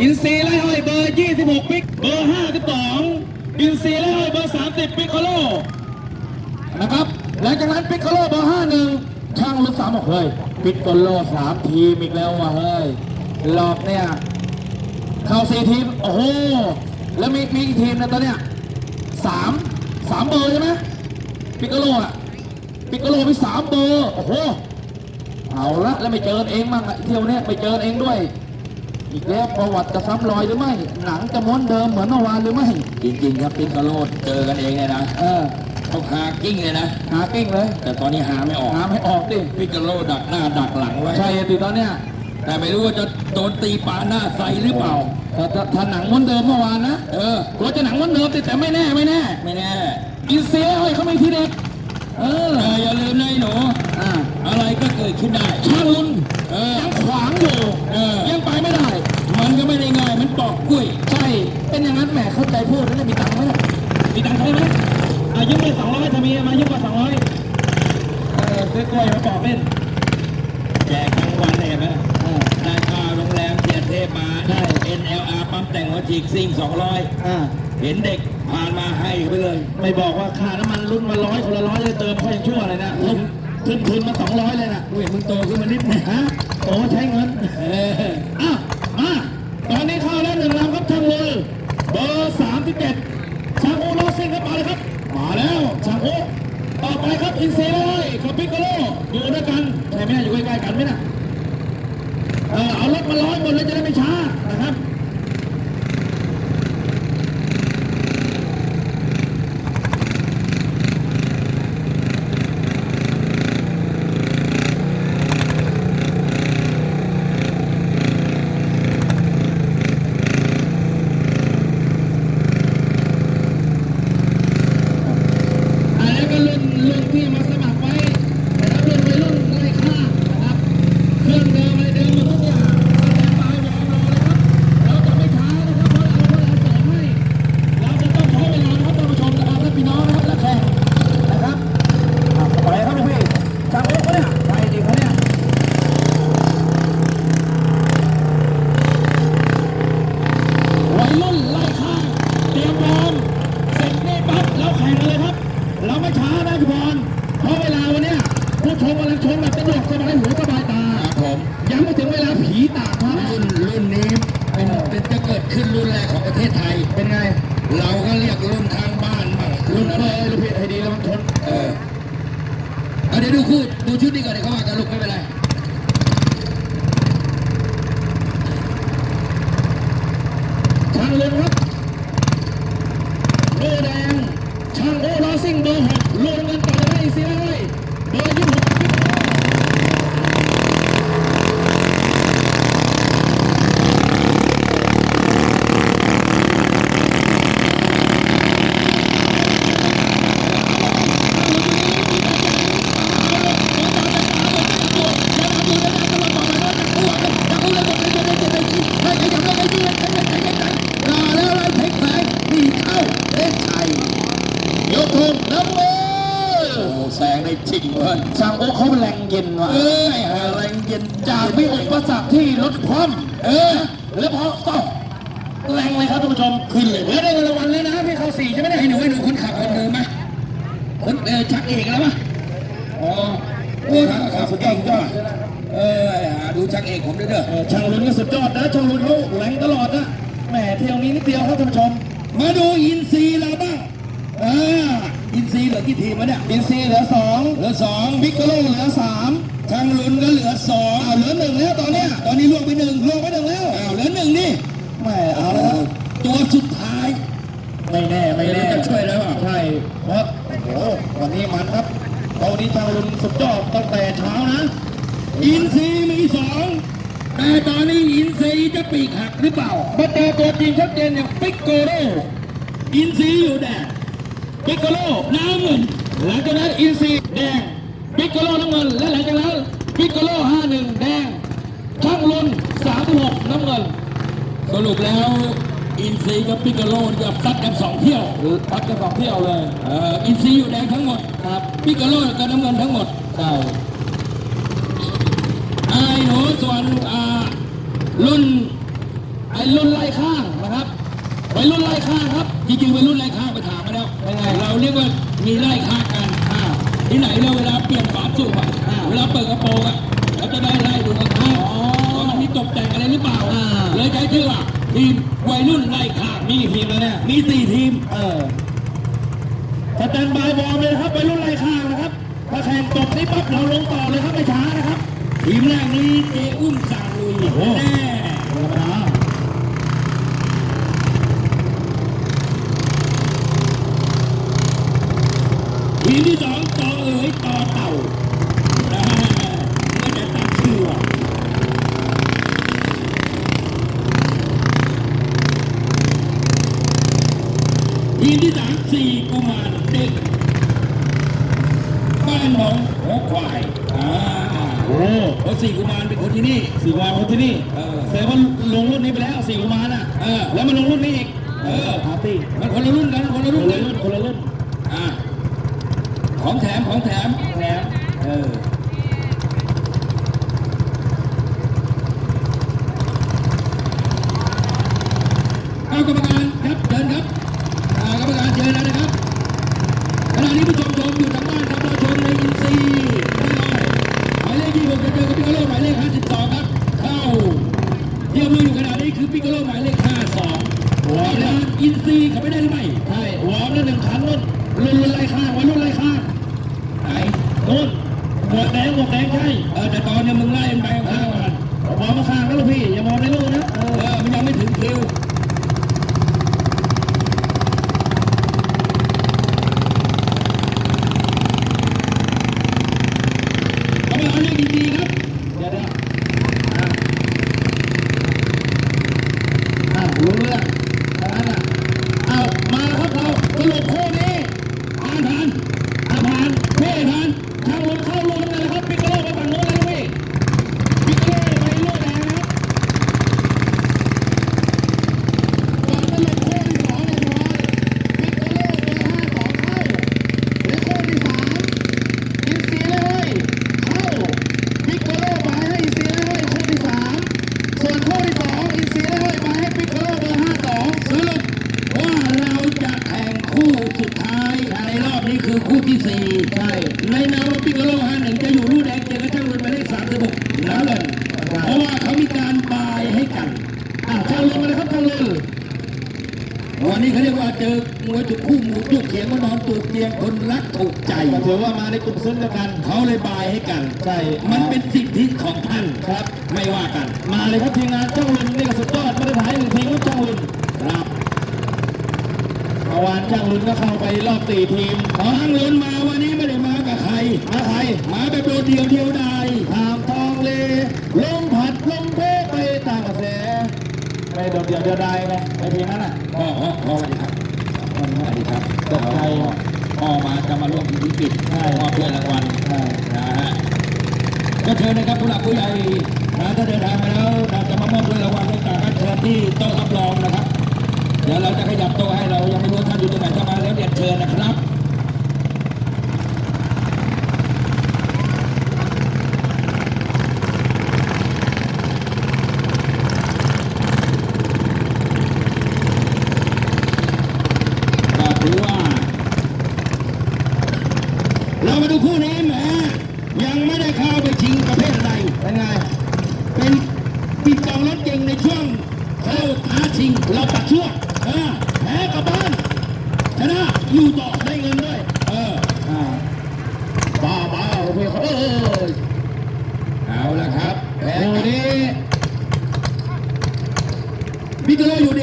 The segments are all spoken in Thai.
อินซีไล่ห้อยเบอร์ 26 ปิก เบอร์ 52 อินซีไล่ห้อยเบอร์ 30 ปิกโคโลนะครับ หลังจากนั้นปิกโคโลเบอร์ 51 ช่างลึกสามบอกเฮ้ยปิกโคโลสามทีมอีกแล้วว่ะเฮ้ย หลอกเนี่ยเข้าสี่ทีม โอ้โห แล้วมีมีกี่ทีมนะตอนเนี้ยสามสามเบอร์ใช่ไหมปิกโคโลอะปิกโคโลมีสามเบอร์ โอ้โห เอาละแล้วไม่เจอเองมั่งอะเที่ยวเนี้ยไปเจอเองด้วย อีกแล้วประวัติจะซ้ำรอยหรือไม่ หนังจะม้วนเดิมเหมือนเมื่อวานหรือไม่ จริงๆครับปิกโกโลเจอกันเองเลยนะเออเขาหากิ้งเลยนะ หากิ้งเลยแต่ตอนนี้หาไม่ออกหาไม่ออกดิปิกโกโลดักหน้าดักหลังไว้ใช่ติตอนเนี้ยแต่ไม่รู้ว่าจะโดนตีปาหน้าใส่หรือเปล่าถ้าถ้าถ้าหนังม้วนเดิมเมื่อวานนะเออกลัวจะหนังม้วนเดิมติแต่ไม่แน่ไม่แน่ ไม่แน่อินเซียเฮ้ยเขาไม่ทีเด็กเออแต่อย่าลืมนะไอ้หนูอ่าอะไรก็เกิดขึ้นได้ช่างลุนเออยังขวางอยู่เออยังไปไม่ได้มันก็ ไม่ได้ง่ายมันปอกกล้วย ใช่ เป็นอย่างนั้นแหมเข้าใจพูดแล้วเนี่ยมีตังค์ไหมเนี่ยมีตังค์ใช้ไหมอะยืมไปสองร้อยถ้ามีมายืมมาสองร้อยเออซื้อกล้วยมาปอกเล่นแจกทั้งวันเลยเห็นไหมอ่าได้ค่าโรงแรมเสียเทพมาใช่ NLR ปั๊มแต่งหัวฉีกซิ่งอ่า200เห็นเด็กผ่านมาให้ไปเลย ไม่บอกว่าค่าน้ำมันรุ่นมาร้อยคนละร้อยเลยเติมเขายังชั่วเลยนะลบทุนทุนมาสองร้อยเลยนะเว้ยมึงโตขึ้นมานิดนึงฮะโอ้ใช้เงิน เอออะมา ตอนนี้เข้าแล้วหนึ่งลำครับช่างเลยเบอร์สามสิบเจ็ดชางโอโรซิงครับมาเลยครับ มาแล้วชางโอต่อไปครับอินเซเลยกับปิโกโลอยู่ด้วยกันใช่ไหมอยู่ใกล้ๆกันไหมนะเออเอารถมาร้อยหมดเลยจะได้ไม่ช้านะครับ อันนี้ก็รุ่นรุ่นที่มาสมัครไว้นะครับรุ่นวัยรุ่นไล่ฆ่านะครับเครื่องเดิมอะไรเดิมหมดทุกอย่างสแตนบายวอร์มรอเลยครับเราจะไม่ช้านะครับเพราะเราเวลาเสริมให้เราจะต้องใช้เวลานะครับท่านผู้ชมนะครับและพี่น้องนะครับและแขกนะครับอะไปครับลูกพี่ช่างโอ๊กเนี่ยไปดีเขาเนี่ยวัยรุ่นไล่ฆ่าเตรียมวอร์มเสร็จนี่ปั๊บเราแข่งกันเลยครับ เราไม่ช้านะพี่บอลเพราะเวลาวันเนี้ยผู้ชมกำลังชมแบบสะดวกสบายหูสบายตา ครับผม ยังไม่ถึงเวลาผีตากครับ รุ่นรุ่นนี้เป็นเป็นจะเกิดขึ้นรุ่นแรกของประเทศไทย เป็นไง เราก็เรียกรุ่นทางบ้านบ้าง รุ่ รุ่ น น เบ อะไร อร์ลูกพี่ให้ดีแล้วมันชน เออ เดี๋ยวดูคู่ดูชุดนี้ก่อนเดี๋ยวเขาอากันลูกไม่เป็นไรช่างลงครับเบอร์แดงช่างโอลาซิ่งเบอร์หกรวมกันต่อได้เสียเลยเบอร์ยี่สิบหกยกธงน้ำเบอ โอ้ ร์ แสงได้จริงเพื่อน ช่างโอเขาแรงเย็นว่ะ เอ้ยอะไรเย็น จากมีอุปสรรคที่รถคว่ำเออ แล้วพอต้องแรงเลยครับท่านผู้ชม ขึ้นเลย แล้วได้เงินรางวัลเลยนะพี่เข้าสี่ใช่ไหมเนี่ย ไอ้หนูไอ้หนูคนขับคนเดิมไหมคนเออชักเอกแล้วปะอ๋อโอ้ขับขับสุดยอดสุดยอดเออหาดูชักเอกผมด้วยเด้อ เออช่างลุ้นก็สุดยอดนะช่างลุ้นเขาแรงตลอดนะแห มเที่ยวนี้นิดเดียวครับท่านผู้ชม มาดูอินซีเราบ้างอ่าอินซีเหลือกี่ทีมวะเนี่ยอินซีเหลือสองเหลือสองพิกโกโลเหลือสามทางลุนก็เหลือสองอ้าวเหลือหนึ่งแล้วตอนเนี้ยตอนนี้ล่วงไปหนึ่งลงไปหนึ่งแล้วอ้าวเหลือหนึ่งนี่แหมเอาแล้วครับตัวสุดท้ายไม่แน่ไม่แน่จะช่วยได้เปล่าใช่เพราะโอ้โหวันนี้มันครับตอนนี้ช่างลุ้นสุดยอดตั้งแต่เช้านะ อินซีมีสอง แต่ตอนนี้อินซีจะปีกหักหรือเปล่ามาเจอตัวจริงชัดเจนอย่างปิกโกโลอินซีอยู่แดงปิกโกโลน้ำเงินหลังจากนั้นอินซีแดงปิกโกโลน้ำเงินและหลังจากนั้นปิกโกโลห้าหนึ่งแดงช่างลุนสามหกน้ำเงิน สรุปแล้วอินซีกับปิกาโลจะซัดกันสองเที่ยวพัดกันสองเที่ยวเลยเอ่ออินซีอยู่แดงทั้งหมดครับปิกาโลกับน้ำเงินทั้งหมดใช่ ไอ้หนูส่วนอ่ารุ่นไอ้รุ่นไล่ข้างนะครับวัยรุ่นไล่ข้างครับจริงๆวัยรุ่นไล่ข้างไปถามมาแล้วเป็นไงเราเรียกว่ามีไล่ข้างกันอ่าที่ไหนเราเวลาเปลี่ยนฝาสูบอะอ่าเวลาเปิดกระโปรงอะเราจะได้ไล่ดูข้างอ๋อๆว่ามันมีตกแต่งอะไรหรือเปล่าอ่าเลยใช้ชื่อว่าทีมวัยรุ่นไล่ข้างมีกี่ทีมแล้วเนี่ยมีสี่ทีมเออสแตนบายวอร์มเลยนะครับวัยรุ่นไล่ข้างนะครับถ้าแข่งจบนี่ปั๊บเราลงต่อเลยครับไม่ช้านะครับ ทีมแรกนี้เจอุ้มสั่งลุยแน่ธรรมดาทีมที่สองต่อเอ๋ยต่อเต่าไม่ได้ตั้งชื่อว่ะทีมที่สามสี่กุมารเด็กบ้านหนองหัวควายอ่า โอ้เพราะสี่กุมารเป็นคนที่นี่สี่กุมารคนที่นี่เออแสดงว่าลงรุ่นนี้ไปแล้วสี่กุมารน่ะเออแล้วมันลงรุ่นนี้อีกเออปาร์ตี้มันคนละรุ่นกันคนละครุ่นนละกันรุ่นคนละรุ่นอ่าของแถมของแถมแถมเออเอากรรมการครับเชิญครับอ่ากรรมการเชิญแล้วนะครับขณะนี้ผู้ชมชมอยู่ทางบ้านครับเราชมในอินซีไม่น้อยหมายเลขยี่หกจะเจอกับพิกาโลหมายเลขห้าสิบสองครับ เข้าเยี่ยมมืออยู่ขณะนี้คือพิกาโลหมายเลขห้าสอง หัว แล้ แล้ว ว อินซีเขาไม่ได้หรือไม่ ใช่หัวนั่นหนึ่งคันนู่นรุ่นรุ่นไล่ข้างวัยรุ่นไล่ข้าง ไหน นู่นหมวกแดงหมวกแดงใช่ เออแต่ตอนเนี้มึงไล่มันไปข้างกัน มองมาข้างแล้วลูกพี่อย่ามองในลูกนะเอ เอ อ อมันยังไม่ถึงคิวเอาไปเอาเรื่องดีๆครับ เดี๋ยวเดี๋ยวอะอะรู้เรื่องทางนั้นอะเอามาครับเราสรุปคู่นี้ ผ่านผ่าน อาผ่าน เพ่ผ่าน ทางลงเข้าลงเลยนะครับปิกโกโลไปฝั่งโน้นเลยลูกพี่ปิกโกโลไปลูกแดงนะครับก่อนสรุปคู่ที่สองเนี่ยน้อยปิกโกโลเบอร์ห้าสองเข้าและคู่ที่สามอินซีเลยเข้าปิกโกโลไปให้อินซีเลยคู่ที่สามส่วนคู่ที่สองอินซีเลยไปให้ปิกโกโลเบอร์ห้าสอง สรุปว่าเราจะแข่งคู่สุดท้ายในรอบนี้คือคู่ที่สี่ ใช่ ในนามว่าปิกโกโลห้าหนึ่งจะอยู่รูแดงเจอกับช่างรุ่นหมายเลขสามสิบหกน้ำเงินเพราะว่าเขามีการบายให้กัน อะช่างลงมาเลยครับช่างลง วั นนี้เขาเรียกว่าเจอมวยถูกคู่หมูถูกเขียงมานอนถูกเตียงคนรักถูกใจก็ถือว่ามาในกลุ่มซึ้งเดียวกันเขาเลยบายให้กันใช่มันเป็นสิทธิของท่านครับ ไม่ว่ากัน มาเลยครับทีมงานเจ้าลุนนี่ก็สุดยอดมาตรฐานหนึ่งทีมครับเจ้าลุนครับเมื่อวานเจ้าลุนก็เข้าไปรอบสี่ทีมขอห้างเลินมาวันนี้ไม่ได้มากับใครมาใครมาแบบโดดเดียวเดียวดายทามทองเลลมผัดลมเพไปตามกระแส ไปโดดเดี่ยวเดียวดายไงไปทีมนั้นอะพ่อพ่อพ่อสวัสดีครับสวัสดีครับตกใจพ่อมาจะมาร่วมพิธีปิดใช่มอบถ้วยรางวัลใช่นะฮะก็เชิญนะครับผู้หลักผู้ใหญ่นะถ้าเดินทางมาแล้วนะจะมามอบถ้วยรางวัลให้กับท่านเชิญที่โต๊ะรับรองนะครับ เดี๋ยวเราจะขยับโต๊ะให้เรายังไม่รู้ว่าท่านอยู่ตรงไหนถ้ามาแล้วเรียนเชิญนะครับ ก็ถือว่า เรามาดูคู่นี้แหมยังไม่ได้เข้าไปชิงประเภทใด เป็นไง เป็นปิดกองรถเก่งในช่วงเข้าท้าชิง เราตัดช่วงเออแพ้กลับบ้านชนะอยู่ต่อได้เงินด้วย เออ อ่าบ้าบ้าโอเคเขาเออ เอาละครับแพ้ คู่นี้ พิ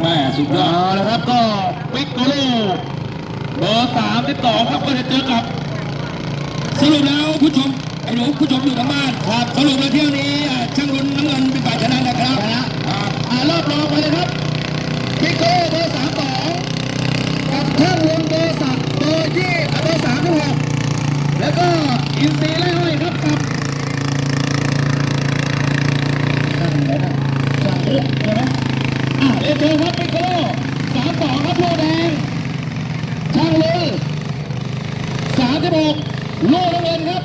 แม่สุดยอเอาดละครับก็ปิกโกโลเบอร์สามที่ต่อครับก็จะเจอกับสรุปแล้วผู้ชมไอ้หนูผู้ชมอยู่ทางบ้านครับสรุปแล้วเที่ยวนี้อะช่างลุ้นน้ำเงินเป็นฝ่ายชนะนะครับชนะอ่ารอบรองไปเลยครับปิกโกโลเบอร์สามสองกับช่างวนเบอร์สามเบอร์ยี่เบอร์สามที่หกแล้วก็อินซีไล่ห้อยครับกับช่างไหนนะช่างอุ๊ใช่ไหม เรียนเชิญครับปิกโกโลสามสอครับโลแดงช่างลุยสามสิบหกลูกน้ำเงินครับ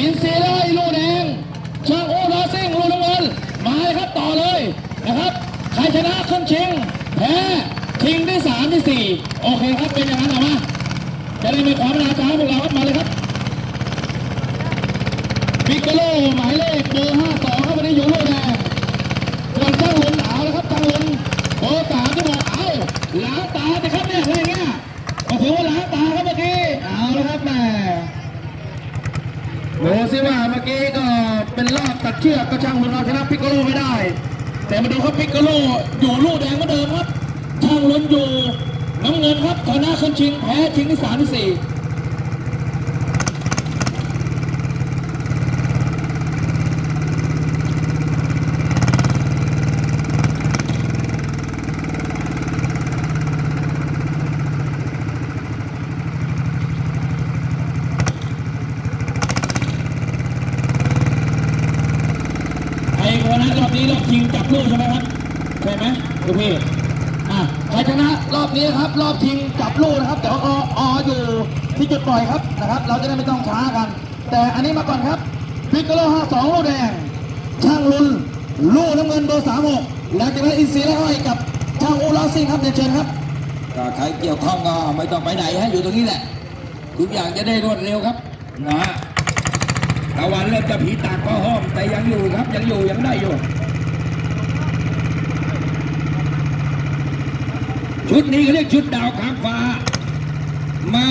อินซีไล่ลูกแดงช่างโอลาซิ่งลูกน้ำเงินมาเลยครับต่อเลยนะครับใครชนะขึ้นชิงแพ้ชิงที่สามที่สี่โอเคครับเป็นอย่างนั้นเอามาจะได้ไม่ขอเวลาจ้าพวกเราครับมาเลยครับปิกโกโลหมายเลขเบอร์ห้าสองครับวันนี้อยู่ลูกแดงส่วนช่างหลุนเอาแล้วครับช่างหลุน เบอร์สามที่บอกเอาล้างตาสิครับเนี่ยอะไรเงี้ยก็ถือว่าล้างตาครับเมื่อกี้เอาล้วครับแม่ดูสิว่าเมื่อกี้ก็เป็นรอบตัดเชือกก็ช่างมันเอาชนะพิกโกโลไม่ได้ แต่มาดูครับพิกโกโลอยู่ลูกแดงเหมือนเดิมครับช่างล้นอยู่น้ำเงินครับชนะขึ้นชิงแพ้ชิงที่สามที่สี่ ไอ้คนนั้นรอบนี้รอบชิงจับลูกใช่ไหมครับใช่ ไหมลูกพี่อะใครชนะรอบนี้ครับ รอบชิงจับลูกนะครับเดี๋ยวอออยู่ที่จุดปล่อยครับนะครับ เราจะได้ไม่ต้องช้ากัน แต่อันนี้มาก่อนครับพิกโกโลห้าสองลูกแดง ช่างลุนลูกน้ำเงินเบอร์สามกแล้วจากนั้อินซีแล้วห้อยกับช่างอูลาซิงครับเรียนเชิญครับก็ใครเกี่ยวข้องก็ไม่ต้องไปไหนให้อยู่ตรงนี้แหละทุกอย่างจะได้รวดเร็วครับนะฮะตะวันเริ่มจะผีตากก็ห้อมแต่ยังอยู่ครับยังอยู่ยังได้อยู่ ชุดนี้เขาเรียกชุดดาวค้างฟ้า มา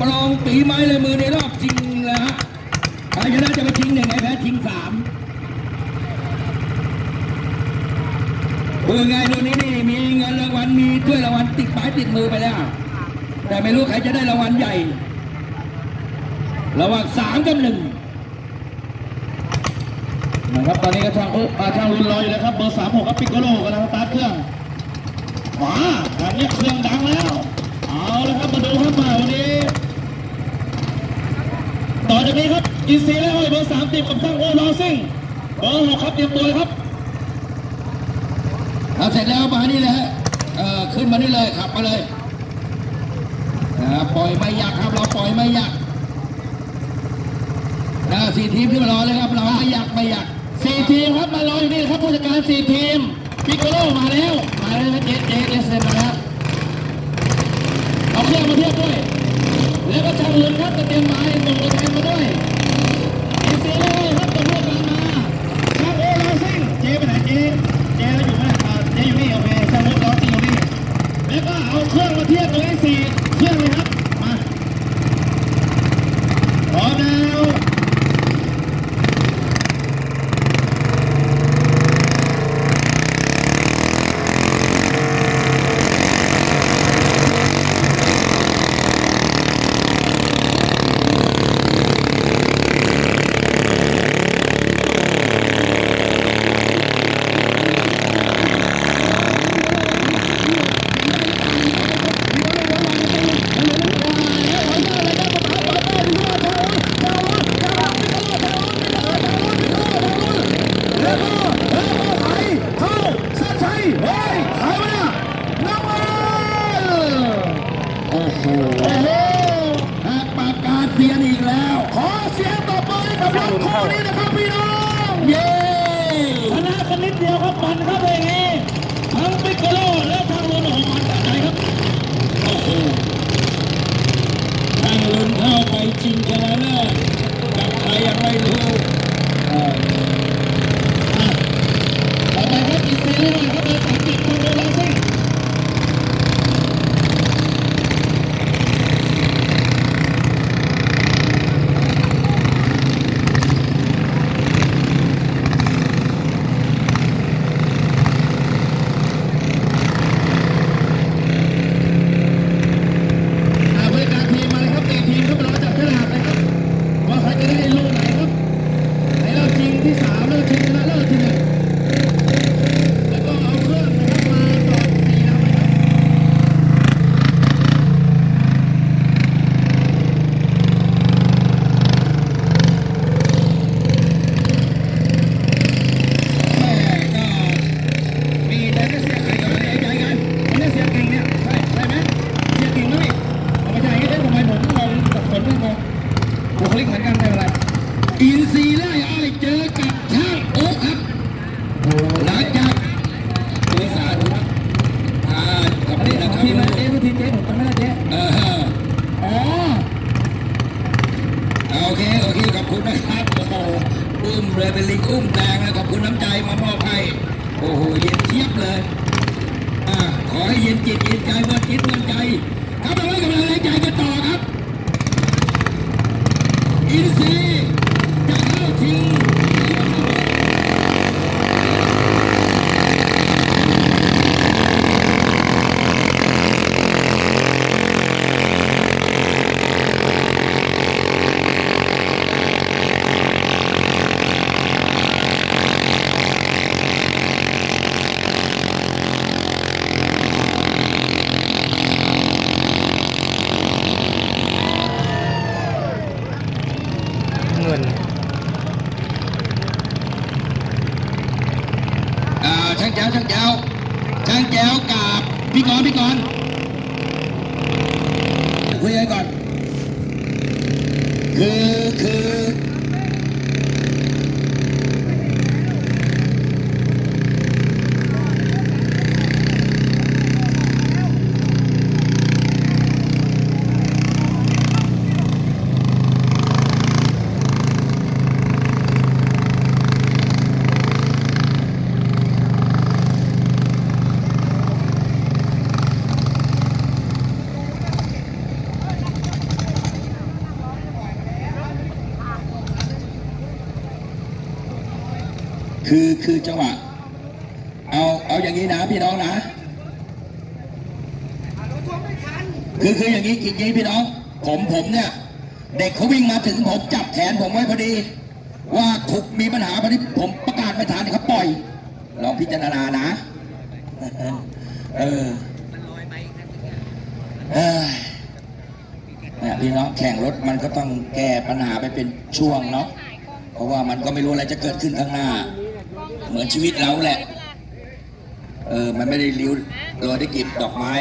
ปลองปีไม้ลายมือในรอบชิงนะฮะใครชนะจะไปชิงหนึ่งไอ้แพ้ชิงสามพูดง่ายๆตัวนี้นี่มีเงินรางวัลมีถ้วยรางวัลติดไม้ติดมือไปแล้ว แต่ไม่รู้ใครจะได้รางวัลใหญ่ ระหว่างสามกับหนึ่งนะครับตอนนี้ก็ช่างอุอ่าช่างรุนรออยู่นะครับเบอร์สามหกครับปิกโกโลกำลังสตาร์ทเครื่อง มาทางนี้เครื่องดังแล้ว เอาละครับ มาดูครับมาวันนี้ ต่อจากนี้ครับ อินซีแล้วเบอร์สามติดกับช่างโอลอซิ่งเบอร์หกครับเตรียมตัวเลยครับถ้าเสร็จแล้วมานี่เลยฮะเอ่อขึ้นมานี่เลยขับมาเลยนะปล่อยไม่ยากครับเราปล่อยไม่ยากนะสี่ทีมที่มารอเลยครับเราไม่ยากไม่ยากสี่ทีมครับมารออยู่นี่ครับผู้จัดการสี่ทีม ปิกโกโลมาแล้ว มาแล้วเจเจเอสเอ็มมาแล้วเอาเครื่องมาเทียบด้วย แล้วก็ชางเรือนครับจะเตรียมไม้ส่งตัวแทนมาด้วยเอินซีเลยครับตัวร่วมกันมาชางโอลาซิ่งเจไปไหนเจเจเราอยู่ไหมเจอยู่นี่โอเคชางโอลาซิ่งอยู่นี่แล้วก็เอาเครื่องมาเทียบตัวนี้สี่เครื่องเลยครับมาพร้อมแล้ว คือจังหวะ เอาเอาอย่างนี้นะพี่น้องนะ คือคืออย่างนี้จริงๆพี่น้อง ผมผมเนี่ย เด็กเขาวิ่งมาถึงผมจับแขนผมไว้พอดี ว่าถูกมีปัญหาพอดีผมประกาศไม่ทันเขาปล่อยลองพิจารณานะ เออเออเนี่ยพี่น้องแข่งรถมันก็ต้องแก้ปัญหาไปเป็นช่วงเนาะเพราะว่ามันก็ไม่รู้อะไรจะเกิดขึ้นข้างหน้า เหมือนชีวิตเราแหละ เออ มันไม่ได้ริ้วโรยได้กลีบดอกไม้